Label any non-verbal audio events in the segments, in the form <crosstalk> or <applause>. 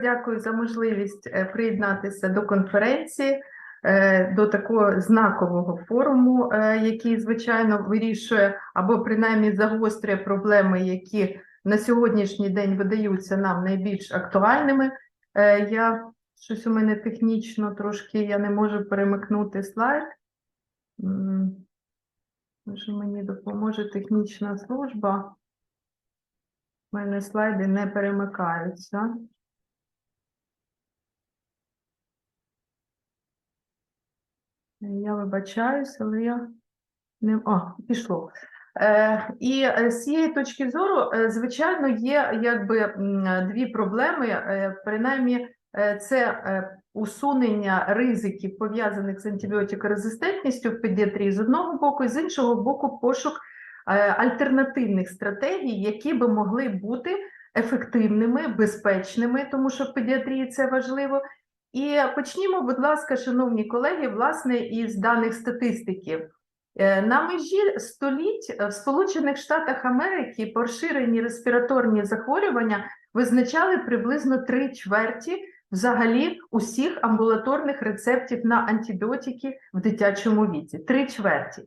Дякую за можливість е, приєднатися до конференції, е, до такого знакового форуму, е, який, звичайно, вирішує або принаймні загострює проблеми, які на сьогоднішній день видаються нам найбільш актуальними. Я щось у мене технічно трошки я не можу перемикнути слайд. Може, мені допоможе технічна служба. У мене слайди не перемикаються. Я вибачаюсь, але я не а, пішло. Е, і з цієї точки зору, е, звичайно, є якби дві проблеми. Е, принаймні, е, це усунення ризиків пов'язаних з антибіотикорезистентністю в педіатрії з одного боку, і з іншого боку, пошук альтернативних стратегій, які би могли бути ефективними, безпечними, тому що в педіатрії це важливо. І почнімо, будь ласка, шановні колеги, власне, із даних статистики. Е, На межі століть в Сполучених Штатах Америки поширені респіраторні захворювання визначали приблизно три чверті взагалі усіх амбулаторних рецептів на антибіотики в дитячому віці. Три чверті.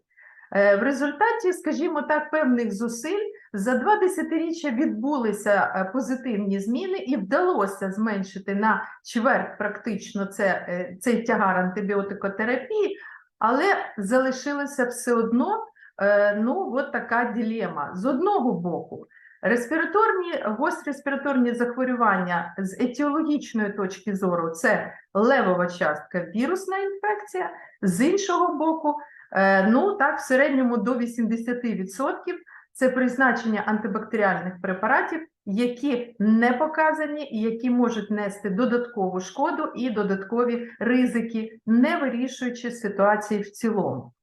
Е, В результаті, скажімо так, певних зусиль за два десятиріччя відбулися е, позитивні зміни, і вдалося зменшити на чверть практично це, е, цей тягар антибіотикотерапії, але залишилося все одно ну, от така ділема. З одного боку, респіраторні, гострі респіраторні захворювання з етіологічної точки зору це левова частка вірусна інфекція, з іншого боку, ну так, в середньому до 80% це призначення антибактеріальних препаратів, які не показані і які можуть нести додаткову шкоду і додаткові ризики, не вирішуючи ситуації в цілому.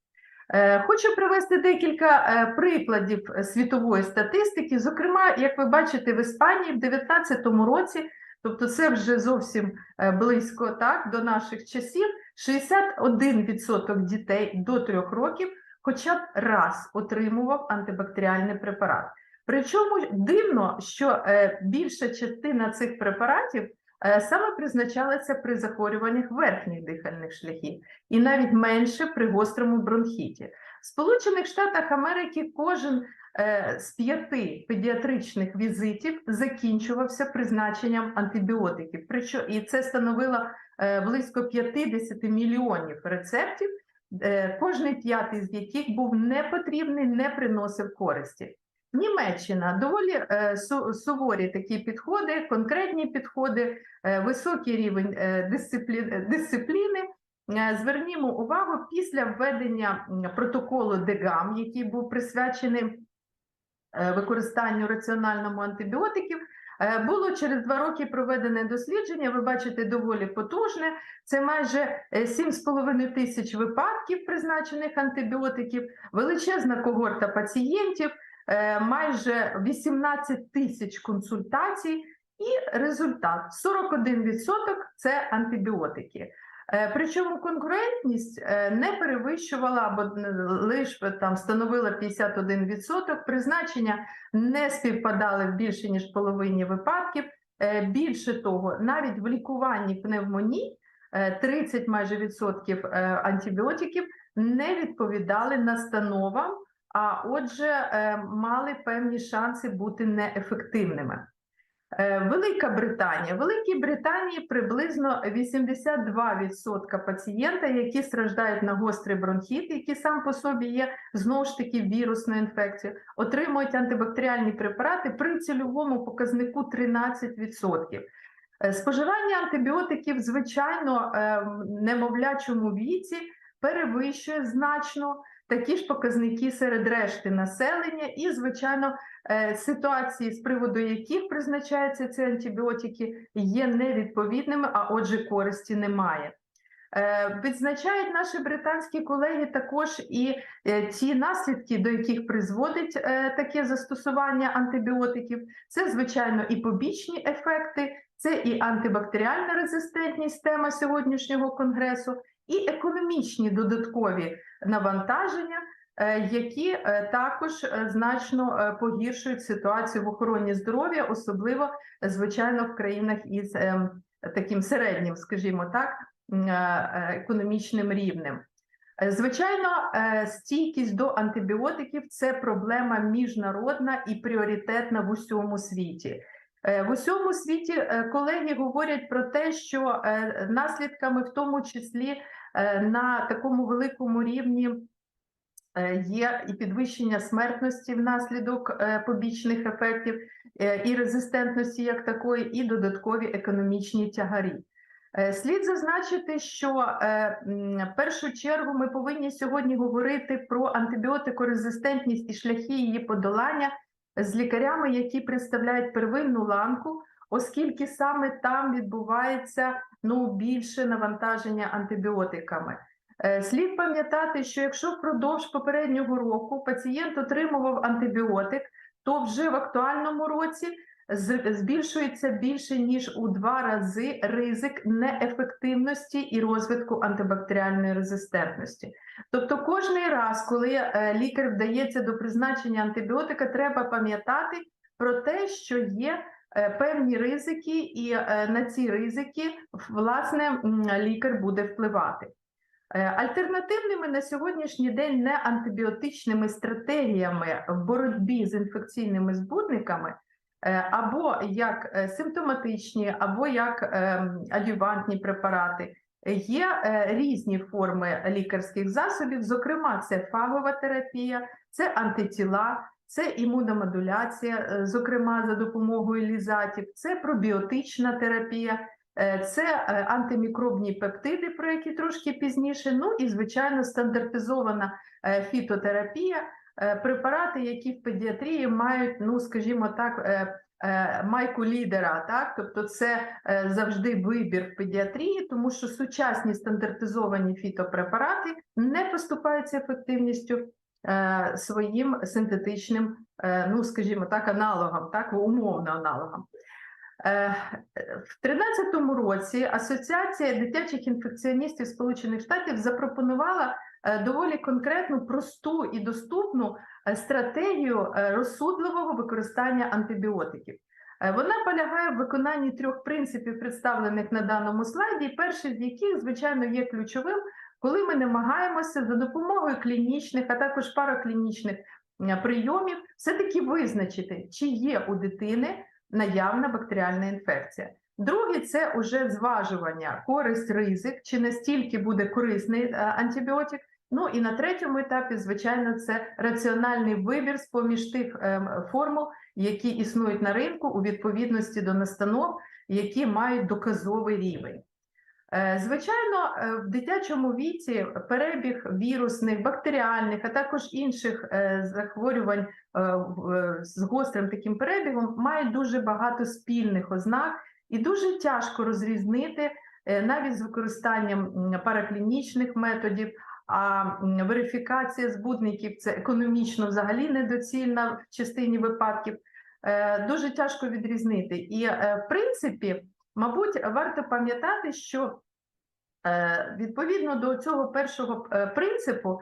Е, Хочу привести декілька е, прикладів е, світової статистики. Зокрема, як ви бачите, в Іспанії в 2019 році, тобто це вже зовсім е, близько так, до наших часів, 61% дітей до 3 років хоча б раз отримував антибактеріальний препарат. Причому дивно, що е, більша частина цих препаратів е, саме призначалася при захворюваннях верхніх дихальних шляхів, і навіть менше при гострому бронхіті. В Сполучених Штатах Америки кожен з п'яти педіатричних візитів закінчувався призначенням антибіотиків. Причому і це становило е, близько 50 мільйонів рецептів, е, кожний п'ятий з яких був непотрібний, не приносив користі. Німеччина доволі е, суворі такі підходи, конкретні підходи, е, високий рівень е, е, дисципліни. Е, Звернімо увагу після введення протоколу ДЕГАМ, який був присвячений е, використанню раціональному антибіотиків. е, Було через два роки проведене дослідження. Ви бачите, доволі потужне. Це майже е, 7,5 тисяч випадків призначених антибіотиків, величезна когорта пацієнтів, е, майже 18 тисяч консультацій, і результат 41% це антибіотики. Е, Причому конкурентність е, не перевищувала або лише там становила 51%. Призначення не співпадали в більше ніж половині випадків. Е, Більше того, навіть в лікуванні пневмоній е, 30 майже відсотків е, антибіотиків не відповідали настановам, а отже, е, мали певні шанси бути неефективними. Е, Велика Британія. Великій Британії приблизно 82% пацієнта, які страждають на гострий бронхіт, який сам по собі є знову ж таки вірусною інфекцією, отримують антибактеріальні препарати при цільовому показнику 13%. Е, Споживання антибіотиків, звичайно, е, немовлячому віці перевищує значно такі ж показники серед решти населення, і, звичайно, е, ситуації, з приводу яких призначаються ці антибіотики, є невідповідними, а отже, користі немає. Е, Відзначають наші британські колеги також і е, ті наслідки, до яких призводить е, таке застосування антибіотиків. Це, звичайно, і побічні ефекти, це і антибактеріальна резистентність тема сьогоднішнього конгресу, і економічні додаткові навантаження. е, які е, також е, значно погіршують ситуацію в охороні здоров'я, особливо звичайно в країнах із ем, таким середнім, скажімо так, економічним рівнем. Звичайно, стійкість до антибіотиків це проблема міжнародна і пріоритетна в усьому світі. В усьому світі колеги говорять про те, що наслідками, в тому числі на такому великому рівні, е, є і підвищення смертності внаслідок е, побічних ефектів, е, і резистентності як такої, і додаткові економічні тягарі. Е, Слід зазначити, що е, в першу чергу ми повинні сьогодні говорити про антибіотикорезистентність і шляхи її подолання з лікарями, які представляють первинну ланку, оскільки саме там відбувається ну більше навантаження антибіотиками. Е, Слід пам'ятати, що якщо впродовж попереднього року пацієнт отримував антибіотик, то вже в актуальному році збільшується більше ніж у два рази ризик неефективності і розвитку антибактеріальної резистентності. Тобто, кожний раз, коли е, лікар вдається до призначення антибіотика, треба пам'ятати про те, що є певні ризики, і е, на ці ризики власне лікар буде впливати. Е, Альтернативними на сьогоднішній день не антибіотичними стратегіями в боротьбі з інфекційними збудниками е, або як е, симптоматичні, або як е, адювантні препарати. Є е, різні форми лікарських засобів, зокрема, це фагова терапія, це антитіла, це імуномодуляція, е, зокрема за допомогою лізатів, це пробіотична терапія, Е, Це е, антимікробні пептиди, про які трошки пізніше. Ну і звичайно стандартизована фітотерапія, препарати, які в педіатрії мають, ну скажімо так, майку лідера. Так, тобто, це завжди вибір в педіатрії, тому що сучасні стандартизовані фітопрепарати не поступаються ефективністю своїм синтетичним, е, ну скажімо так, аналогам, так умовно аналогам. Е, В 2013 році Асоціація дитячих інфекціоністів Сполучених Штатів запропонувала е, доволі конкретну, просту і доступну е, стратегію е, розсудливого використання антибіотиків. Е, Вона полягає в виконанні трьох принципів, представлених на даному слайді, перший з яких, звичайно, є ключовим, коли ми намагаємося за допомогою клінічних, а також параклінічних е, прийомів все-таки визначити, чи є у дитини наявна бактеріальна інфекція. Другий це уже зважування, користь, ризик, чи настільки буде корисний е, антибіотик. Ну і на третьому етапі, звичайно, це раціональний вибір з поміж тих ем, формул, які існують на ринку у відповідності до настанов, які мають доказовий рівень. Е, Звичайно, е, в дитячому віці перебіг вірусних, бактеріальних, а також інших е, захворювань з гострим таким перебігом мають дуже багато спільних ознак, і дуже тяжко розрізнити навіть з використанням параклінічних методів. А верифікація збудників це економічно взагалі недоцільна в частині випадків. Дуже тяжко відрізнити. І в принципі, Мабуть, варто пам'ятати, що е, відповідно до цього першого е, принципу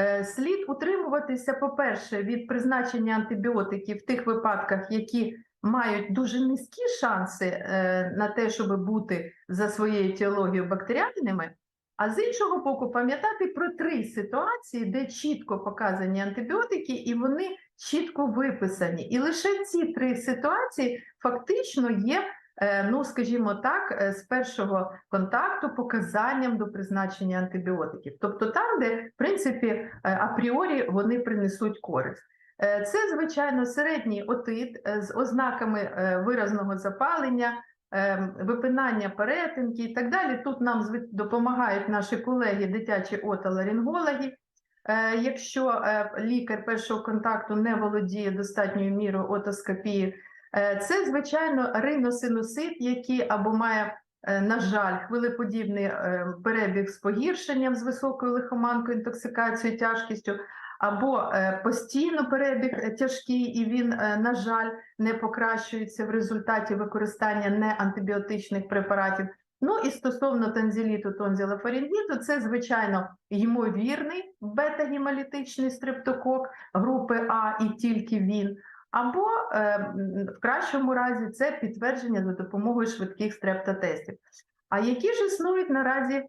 е, слід утримуватися, по-перше, від призначення антибіотиків в тих випадках, які мають дуже низькі шанси на те, щоб бути за своєю теологією бактеріальними. А з іншого боку, пам'ятати про три ситуації, де чітко показані антибіотики, і вони чітко виписані. І лише ці три ситуації фактично є ну скажімо так, е, з першого контакту показанням до призначення антибіотиків, тобто там, де в принципі е, апріорі вони принесуть користь. Е, Це звичайно середній отит е, з ознаками е, виразного запалення, е, випинання перетинки і так далі. Тут нам допомагають наші колеги, дитячі отоларингологи. Е, Якщо е, лікар першого контакту не володіє достатньою мірою отоскопії, Е, Це, звичайно, риносинусит, який або має, е, на жаль, хвилеподібний е, перебіг з погіршенням з високою лихоманкою, інтоксикацією, тяжкістю, або е, постійно перебіг е, тяжкий, і він, е, на жаль, не покращується в результаті використання неантибіотичних препаратів. Ну і стосовно танзеліту, тонзилофарингіту, це, звичайно, ймовірний бета-гемолітичний стрептокок групи А і тільки він, або е, в кращому разі це підтвердження за допомогою швидких стрептотестів. А які ж існують наразі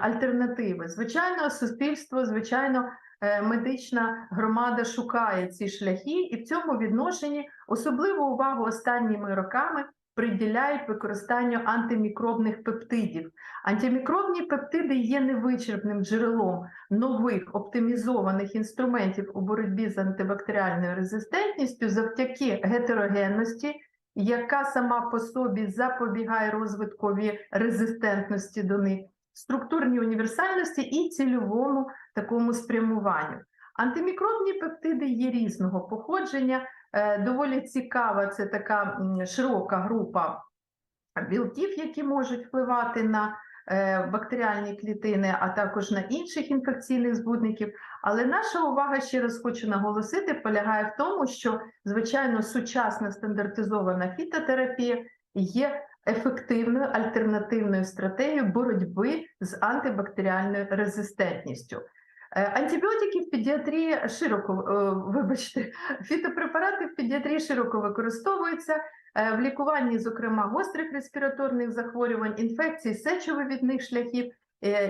альтернативи? Звичайно, суспільство, звичайно, е, медична громада шукає ці шляхи, і в цьому відношенні особливу увагу останніми роками приділяють використанню антимікробних пептидів. Антимікробні пептиди є невичерпним джерелом нових оптимізованих інструментів у боротьбі з антибактеріальною резистентністю завдяки гетерогенності, яка сама по собі запобігає розвиткові резистентності до них, структурній універсальності і цільовому такому спрямуванню. Антимікробні пептиди є різного походження. Е, Доволі цікава це така широка група білків, які можуть впливати на е, бактеріальні клітини, а також на інших інфекційних збудників. Але наша увага, ще раз хочу наголосити, полягає в тому, що звичайно сучасна стандартизована фітотерапія є ефективною альтернативною стратегією боротьби з антибактеріальною резистентністю. Е, Антибіотики в педіатрії широко, е, вибачте, <laughs> фітопрепарати в педіатрії широко використовуються е, в лікуванні, зокрема, гострих респіраторних захворювань, інфекцій сечовивідних шляхів,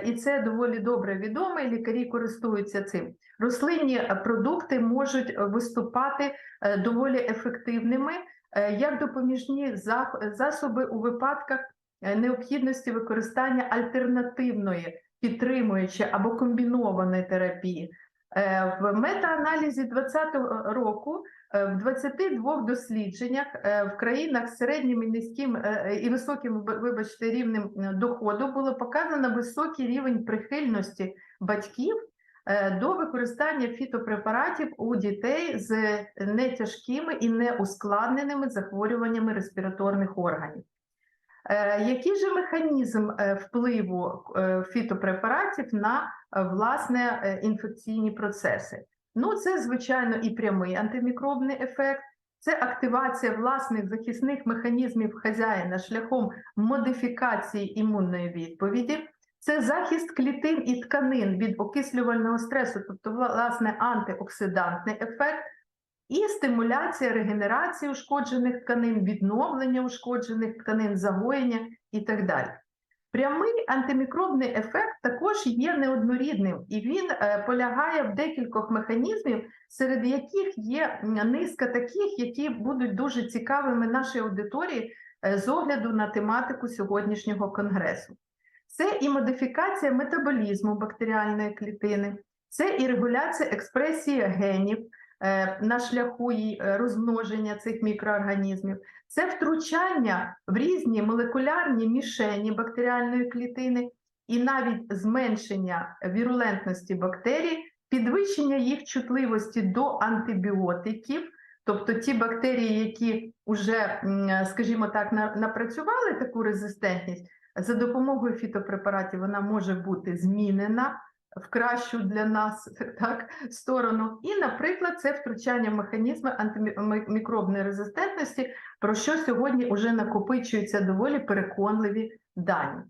і це доволі добре відомо, і лікарі користуються цим. Рослинні продукти можуть виступати доволі ефективними як допоміжні засоби у випадках необхідності використання альтернативної підтримуючи або комбінованої терапії. Е, В метааналізі 2020 року е, в 22 дослідженнях е, в країнах з середнім і низьким і високим вибачте, рівнем доходу було показано високий рівень прихильності батьків до використання фітопрепаратів у дітей з нетяжкими і неускладненими захворюваннями респіраторних органів. Е, Який же механізм е, впливу е, фітопрепаратів на власне інфекційні процеси? Ну, це звичайно і прямий антимікробний ефект, це активація власних захисних механізмів хазяїна шляхом модифікації імунної відповіді, це захист клітин і тканин від окислювального стресу, тобто власне антиоксидантний ефект. І стимуляція регенерації ушкоджених тканин, відновлення ушкоджених тканин, загоєння і так далі. Прямий антимікробний ефект також є неоднорідним, і він е, полягає в декількох механізмів, серед яких є низка таких, які будуть дуже цікавими нашій аудиторії е, з огляду на тематику сьогоднішнього конгресу. Це і модифікація метаболізму бактеріальної клітини, це і регуляція експресії генів на шляху е, розмноження цих мікроорганізмів, це втручання в різні молекулярні мішені бактеріальної клітини і навіть зменшення вірулентності бактерій, підвищення їх чутливості до антибіотиків, тобто ті бактерії, які вже, скажімо так, напрацювали таку резистентність, за допомогою фітопрепаратів вона може бути змінена в кращу для нас <laughs> так, сторону. І, наприклад, це втручання в механізми антимікробної резистентності, про що сьогодні вже накопичуються доволі переконливі дані.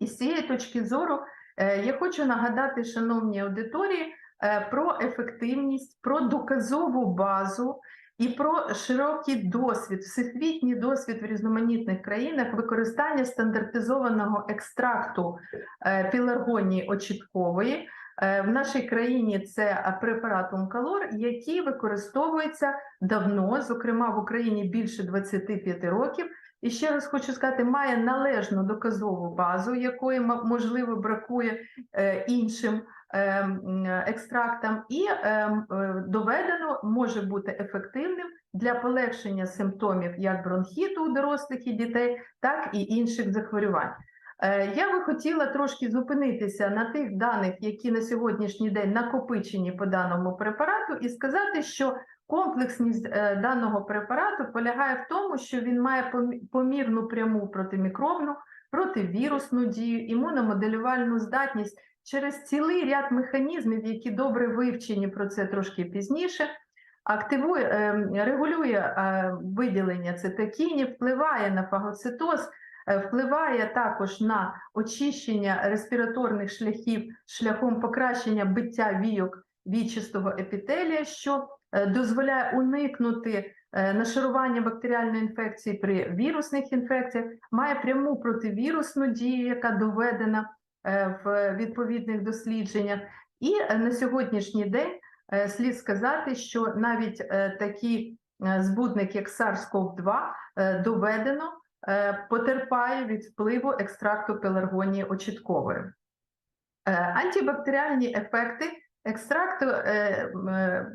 І з цієї точки зору е, я хочу нагадати, шановні аудиторії, е, про ефективність, про доказову базу і про широкий досвід, всесвітній досвід в різноманітних країнах використання стандартизованого екстракту е, піларгонії очіткової. Е, В нашій країні це препарат Умкалор, який використовується давно, зокрема в Україні більше 25 років. І ще раз хочу сказати, має належну доказову базу, якої можливо бракує е, іншим екстрактам, і е, м, е, доведено може бути ефективним для полегшення симптомів як бронхіту у дорослих і дітей, так і інших захворювань. Е, Я би хотіла трошки зупинитися на тих даних, які на сьогоднішній день накопичені по даному препарату, і сказати, що комплексність е, даного препарату полягає в тому, що він має помі- помірну пряму протимікробну, противірусну дію, імуномоделювальну здатність через цілий ряд механізмів, які добре вивчені, про це трошки пізніше. Активує, е, регулює е, виділення цитокінів, впливає на фагоцитоз, е, впливає також на очищення респіраторних шляхів шляхом покращення биття війок вічистого епітелія, що дозволяє уникнути нашарування бактеріальної інфекції при вірусних інфекціях, має пряму противірусну дію, яка доведена в відповідних дослідженнях. І е, на сьогоднішній день е, слід сказати, що навіть е, такі е, збудник, як SARS-CoV-2, е, доведено е, потерпає від впливу екстракту пеларгонії очіткової. Е, Антибактеріальні ефекти екстракту е, е,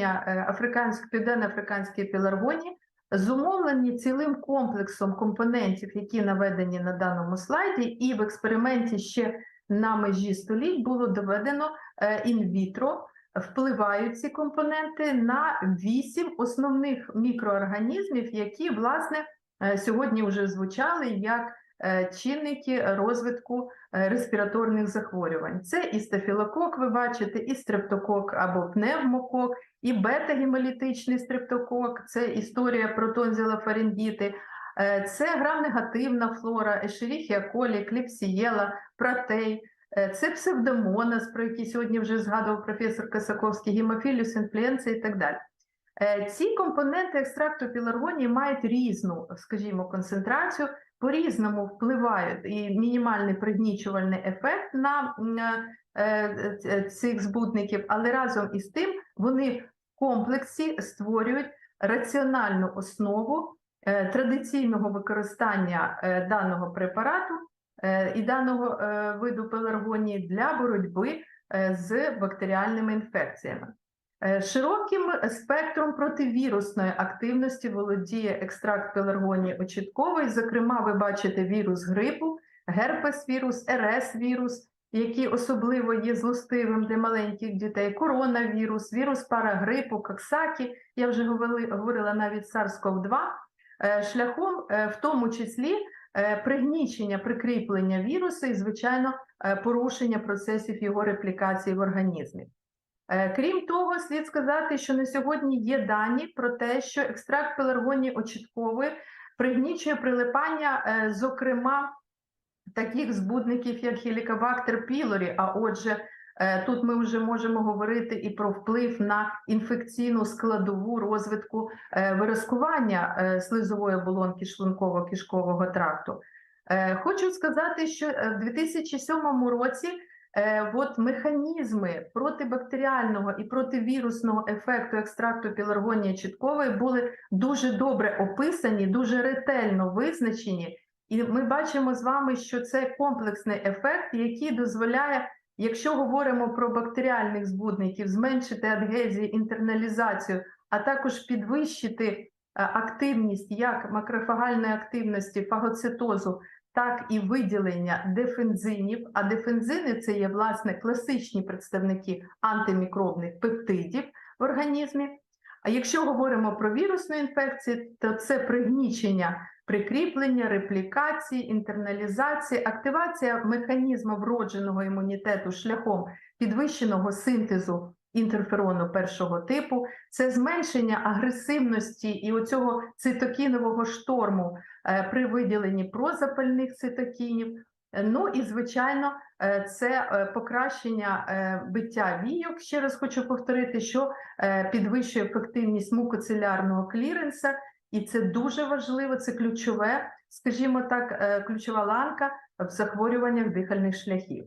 е, африканської південно-африканської пеларгонії зумовлені цілим комплексом компонентів, які наведені на даному слайді, і в експерименті ще на межі століть було доведено е, інвітро. Впливають ці компоненти на вісім основних мікроорганізмів, які власне е, сьогодні вже звучали як е, чинники розвитку е, респіраторних захворювань. Це і стафілокок, ви бачите, і стрептокок або пневмокок, і бета-гемолітичний стрептокок, це історія про тонзилофарингіти, е, це грам-негативна флора, ешеріхія колі, кліпсієла, протей, е, це псевдомонас, про який сьогодні вже згадував професор Касаковський, гемофіліус, інфлюенція і так далі. Е, Ці компоненти екстракту піларгонії мають різну, скажімо, концентрацію, по-різному впливають і мінімальний пригнічувальний ефект на м, е, е, цих збутників, але разом із тим вони в комплексі створюють раціональну основу е, традиційного використання е, даного препарату е, і даного е, виду пеларгонії для боротьби е, з бактеріальними інфекціями. Е, Широким спектром противірусної активності володіє екстракт пеларгонії очіткової. Зокрема, ви бачите вірус грипу, герпес-вірус, РС-вірус, який особливо є злостивим для маленьких дітей, коронавірус, вірус парагрипу, коксакі, я вже говорила навіть SARS-CoV-2, е, шляхом е, в тому числі пригнічення, прикріплення вірусу і, звичайно, порушення процесів його реплікації в організмі. Е, Крім того, слід сказати, що на сьогодні є дані про те, що екстракт пеларгонії очіткової пригнічує прилипання, е, зокрема, таких збудників, як хелікобактер пілорі. А отже, е, тут ми вже можемо говорити і про вплив на інфекційну складову розвитку виразкування слизової оболонки шлунково-кишкового тракту. Хочу сказати, що в 2007 році Е, от механізми протибактеріального і противірусного ефекту екстракту піларгонії чіткової були дуже добре описані, дуже ретельно визначені, і ми бачимо з вами, що це комплексний ефект, який дозволяє, якщо говоримо про бактеріальних збудників, зменшити адгезію, інтерналізацію, а також підвищити е, активність як макрофагальної активності фагоцитозу, так і виділення дефензинів. А дефензини це є власне класичні представники антимікробних пептидів в організмі. А якщо говоримо про вірусну інфекцію, то це пригнічення прикріплення, реплікації, інтерналізації, активація механізму вродженого імунітету шляхом підвищеного синтезу інтерферону першого типу, це зменшення агресивності і оцього цитокінового шторму е, при виділенні прозапальних цитокінів. Ну і звичайно, е, це е, покращення биття війок. Ще раз хочу повторити, що підвищує ефективність мукоцелярного кліренса, і це дуже важливо. Це ключове, скажімо так, ключова ланка в захворюваннях дихальних шляхів.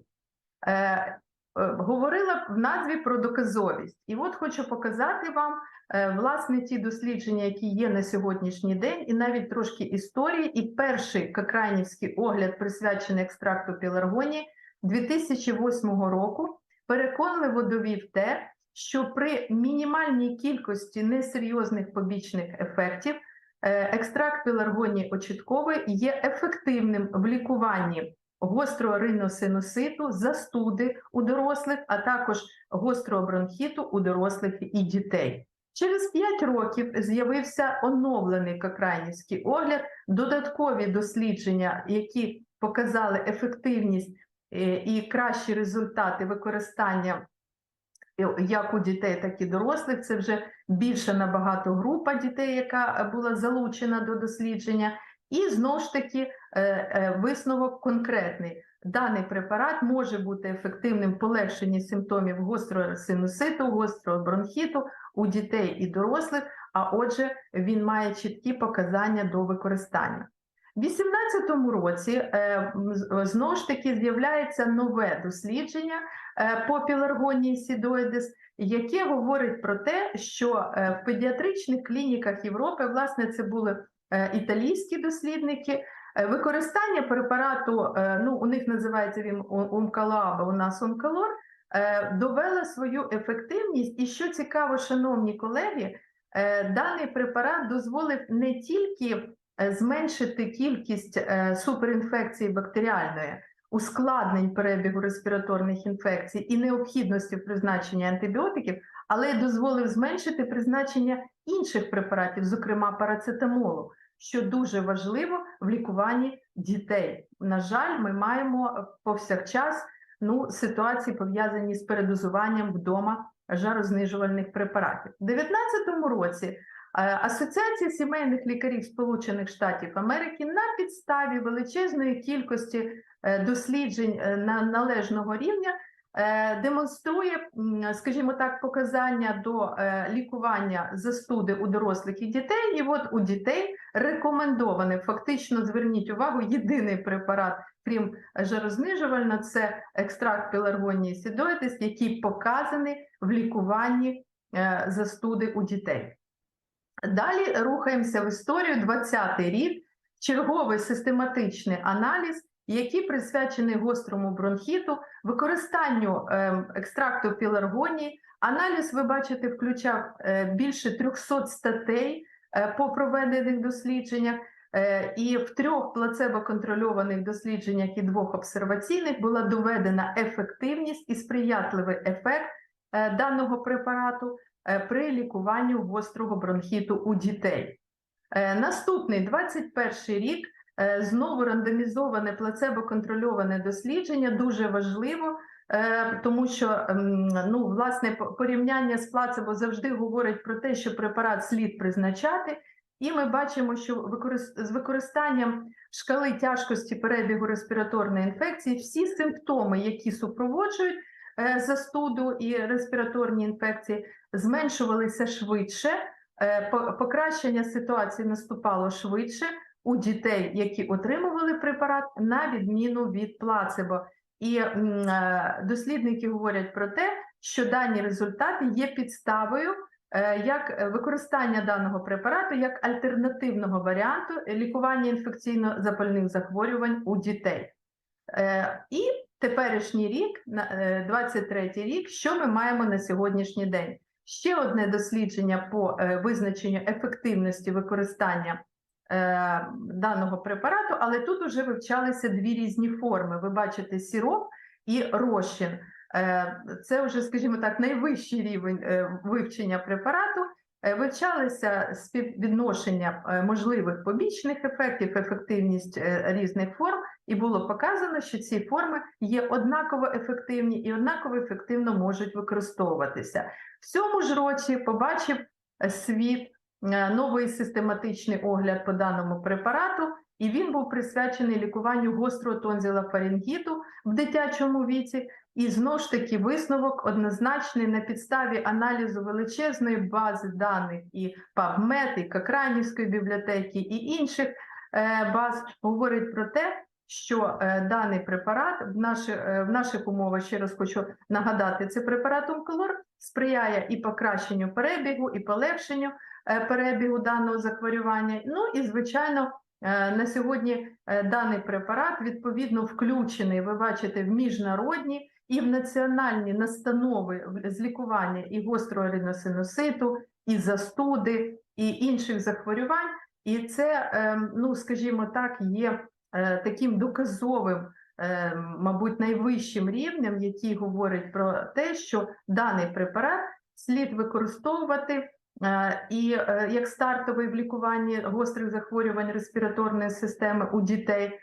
Е, Говорила в назві про доказовість, і от хочу показати вам е, власне ті дослідження, які є на сьогоднішній день, і навіть трошки історії. І перший какрайнівський огляд, присвячений екстракту піларгонії 2008 року, переконливо довів те, що при мінімальній кількості несерйозних побічних ефектів е, екстракт піларгонії очіткової є ефективним в лікуванні гострого риносинуситу, застуди у дорослих, а також гострого бронхіту у дорослих і дітей. Через 5 років з'явився оновлений Кокрайнівський огляд, додаткові дослідження, які показали ефективність е, і кращі результати використання е, як у дітей, так і дорослих. Це вже більше набагато група дітей, яка була залучена до дослідження. І знову ж таки е, е, висновок конкретний. Даний препарат може бути ефективним в полегшенні симптомів гострого синуситу, гострого бронхіту у дітей і дорослих, а отже, він має чіткі показання до використання. У 2018 році е, знову ж таки з'являється нове дослідження по піларгонії сідоїдис, яке говорить про те, що в педіатричних клініках Європи, власне, це були італійські дослідники. е, Використання препарату, е, ну у них називається він Умкалаба, у нас Онкалор, е, довела свою ефективність. І що цікаво, шановні колеги, е, даний препарат дозволив не тільки е, зменшити кількість е, суперінфекції бактеріальної, ускладнень перебігу респіраторних інфекцій і необхідності в призначенні антибіотиків, але й дозволив зменшити призначення інших препаратів, зокрема парацетамолу, що дуже важливо в лікуванні дітей. На жаль, ми маємо повсякчас ну, ситуації пов'язані з передозуванням вдома жарознижувальних препаратів. У 2019 році е, Асоціація сімейних лікарів Сполучених Штатів Америки на підставі величезної кількості е, досліджень е, на належного рівня демонструє, скажімо так, показання до е, лікування застуди у дорослих і дітей. І от у дітей рекомендований, фактично зверніть увагу, єдиний препарат, крім жарознижувального, це екстракт пеларгонії сідоїдис, який показаний в лікуванні е, застуди у дітей. Далі рухаємося в історію 20-й рік, черговий систематичний аналіз, який присвячений гострому бронхіту, використанню е, екстракту піларгонії. Аналіз, ви бачите, включав е, більше 300 статей е, по проведених дослідженнях. Е, І в трьох плацебо-контрольованих дослідженнях і двох обсерваційних була доведена ефективність і сприятливий ефект даного препарату при лікуванні гострого бронхіту у дітей. Наступний 21 рік знову рандомізоване плацебо-контрольоване дослідження дуже важливо, е, тому що ем, ну, власне порівняння з плацебо завжди говорить про те, що препарат слід призначати. І ми бачимо, що з використанням шкали тяжкості перебігу респіраторної інфекції всі симптоми, які супроводжують е, застуду і респіраторні інфекції, зменшувалися швидше. Е, по- Покращення ситуації наступало швидше у дітей, які отримували препарат, на відміну від плацебо. І е, дослідники говорять про те, що дані результати є підставою е, як використання даного препарату як альтернативного варіанту лікування інфекційно-запальних захворювань у дітей. Е, І теперішній рік, на- е, 23 рік, що ми маємо на сьогоднішній день? Ще одне дослідження по визначенню ефективності використання даного препарату, але тут вже вивчалися дві різні форми. Ви бачите сироп і розчин. Е, Це вже, скажімо так, найвищий рівень е, вивчення препарату. Е, Вивчалися співвідношення е, можливих побічних ефектів, ефективність е, різних форм, і було показано, що ці форми є однаково ефективні і однаково ефективно можуть використовуватися. В цьому ж році побачив е, світ е, новий систематичний огляд по даному препарату, і він був присвячений лікуванню гострого тонзилофарингіту в дитячому віці. І знову ж таки висновок однозначний на підставі аналізу величезної бази даних і PubMed, і Кокранівської бібліотеки, і інших е, баз говорить про те, що е, даний препарат в, наші, е, в наших умовах, ще раз хочу нагадати, це препарат Умколор сприяє і покращенню перебігу, і полегшенню е, перебігу даного захворювання. Ну і звичайно. е, На сьогодні е, даний препарат відповідно включений, ви бачите, в міжнародні і в національні настанови з лікування і гострого риносинуситу, і застуди, і інших захворювань. І це, ну скажімо так, є е, таким доказовим, е, мабуть, найвищим рівнем, який говорить про те, що даний препарат слід використовувати е, і е, як стартовий в лікуванні гострих захворювань респіраторної системи у дітей.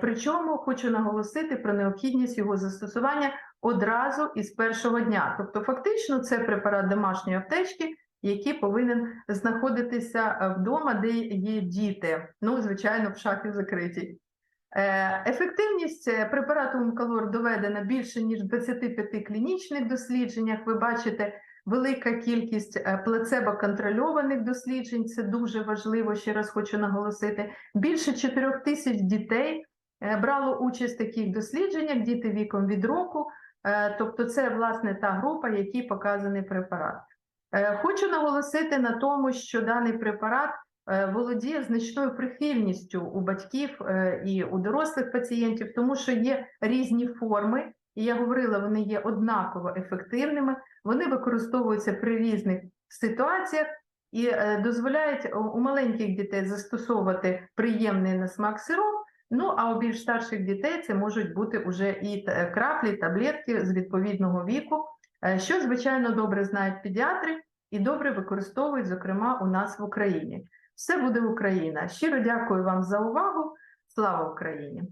Причому хочу наголосити про необхідність його застосування одразу із першого дня. Тобто, фактично, це препарат домашньої аптечки, який повинен знаходитися е, вдома, де є діти. Ну, звичайно, в шафі закритій. Е, Ефективність е, препарату Умкалор доведена більше ніж в 25 клінічних дослідженнях. Ви бачите велика кількість е, плацебо-контрольованих досліджень. Це дуже важливо. Ще раз хочу наголосити. Більше 4 тисяч дітей е, брало участь в таких дослідженнях. Діти віком від року. Е, Тобто, це власне та група, якій показаний препарат. Хочу наголосити на тому, що даний препарат володіє значною прихильністю у батьків і у дорослих пацієнтів, тому що є різні форми, і я говорила, вони є однаково ефективними, вони використовуються при різних ситуаціях і е, дозволяють у- маленьких дітей застосовувати приємний на смак сироп. Ну а у більш старших дітей це можуть бути уже і та- краплі, таблетки з відповідного віку, е, що звичайно добре знають педіатри і добре використовують, зокрема, у нас в Україні. Все буде Україна. Щиро дякую вам за увагу. Слава Україні!